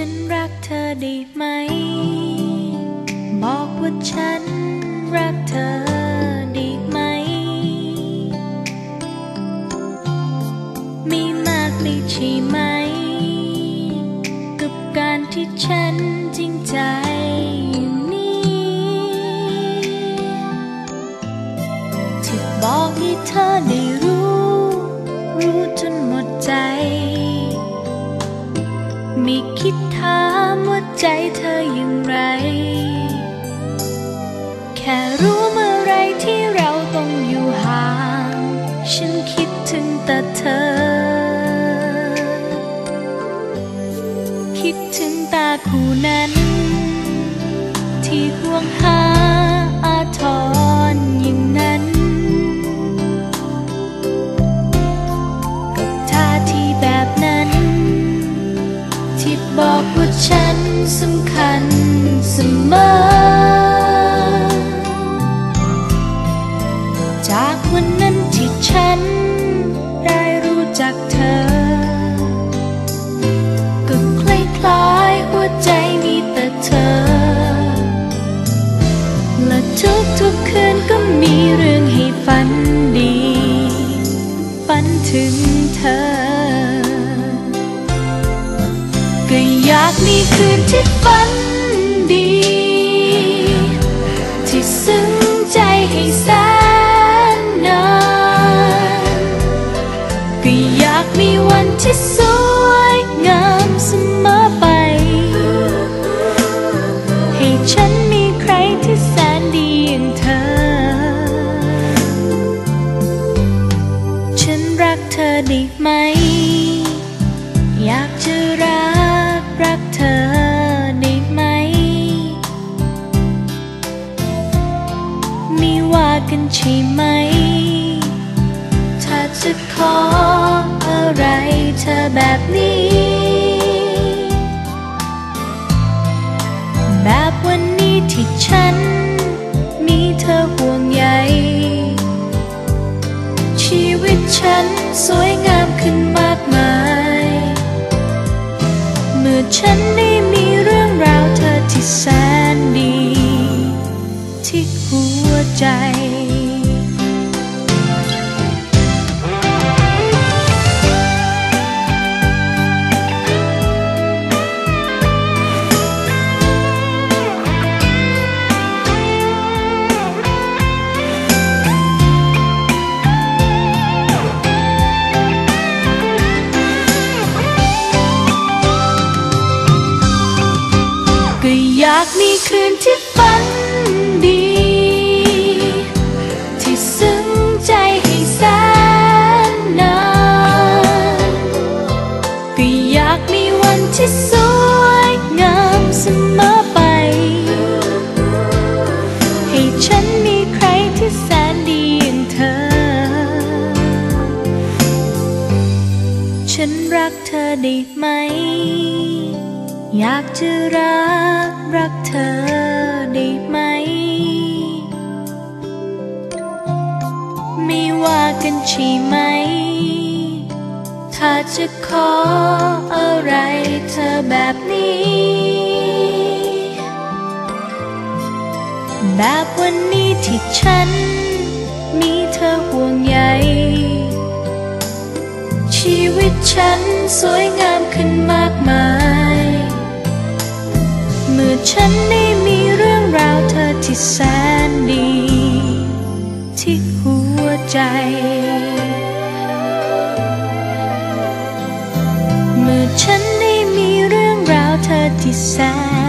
ฉันรักเธอได้ไหม บอกว่าฉันรักเธอได้ไหมม่มากเลยใช่ไหม กับการที่ฉันจริงใจอยู่นี้ที่บอกให้เธอได้ คิดถึงตาคู่นั้น ที่ห่วงหา และทุกคืนก็มีเรื่องให้ฝันดี ฝันถึงเธอ ก็อยากมีคืนที่ฝันดี ที่ซึ้งใจให้แสนนานก็อยากมีวันที่สวยงามเสมอไป ให้ฉัน อยากจะรักรักเธอได้ไหมไม่ว่ากันใช่ไหม ถ้าจะขออะไรเธอแบบนี้ แบบวันนี้ที่ฉัน มีเธอห่วงใยชีวิตฉันสวยงามขึ้น ฉันได้มีเรื่องราวเธอที่แสน อยากมีคืนที่ฝันดี ที่ซึ้งใจให้แสนนานก็อยากมีวันที่สวยงามเสมอไป ให้ฉันมีใครที่แสนดีอย่างเธอ ฉันรักเธอได้ไหม อยากจะรักรักเธอได้ไหม ไม่ว่ากันใช่ไหม ถ้าจะขออะไรเธอแบบนี้ แบบวันนี้ที่ฉัน มีเธอห่วงใยชีวิตฉันสวยงามขึ้นมากมาย ฉันได้มีเรื่องราวเธอที่แสนดี ที่หัวใจ เมื่อฉันได้มีเรื่องราวเธอที่แสน